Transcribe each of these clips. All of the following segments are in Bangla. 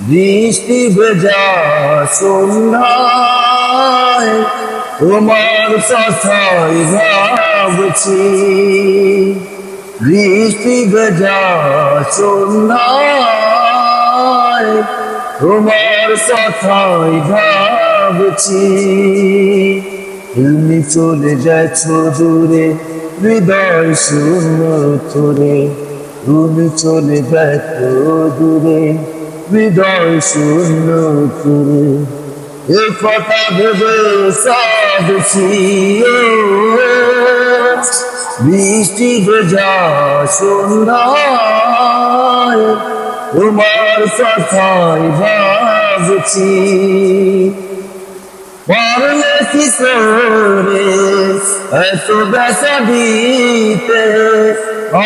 বৃষ্টি ভেজা সন্ধ্যায় তোমার কথাই ভাবছি। বৃষ্টি ভেজা সন্ধ্যায় তোমার কথাই ভাবছি। তুমি চলে গেছো দূরে, হৃদয় শূন্য তোরে তুমি চলে গেছো দূরে হৃদয় শূন্য তোরে এ কথা ভেবে সাধছি বৃষ্টি ভেজা সন্ধ্যায় তোমার কথাই ভাবছি। পারলে কি করে? এত ব্যথা দিতে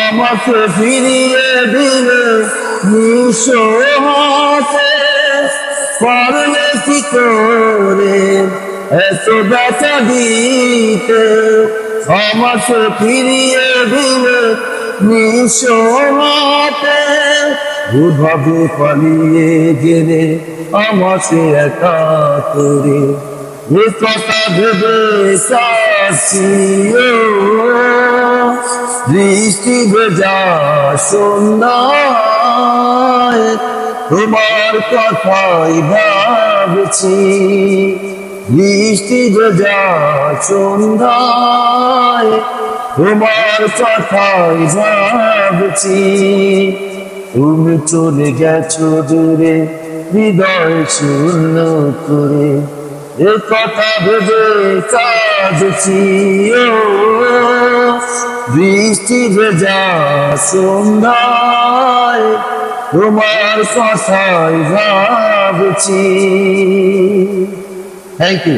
আমাকে ফিরিয়ে দিলে হাতে পারলে কি করে এত ব্যথা দিতে। আমাকে ফিরিয়ে দিলে নিশো হাতে ওভাবে পালিয়ে গেলে আমাকে একা করে। কথা ভেবে সাক্ষী ও, বৃষ্টি ভেজা সন্ধ্যায় তোমার কথাই ভাবছি। বৃষ্টি ভেজা সন্ধ্যায়, তোমার কথাই ভাবছি। তুমি চলে গেছো দূরে, হৃদয় শূন্য করে। এ কথা ভেবে কাঁদছি বৃষ্টি ভেজা সন্ধ্যায় তোমার কথাই ভাবছি। Thank you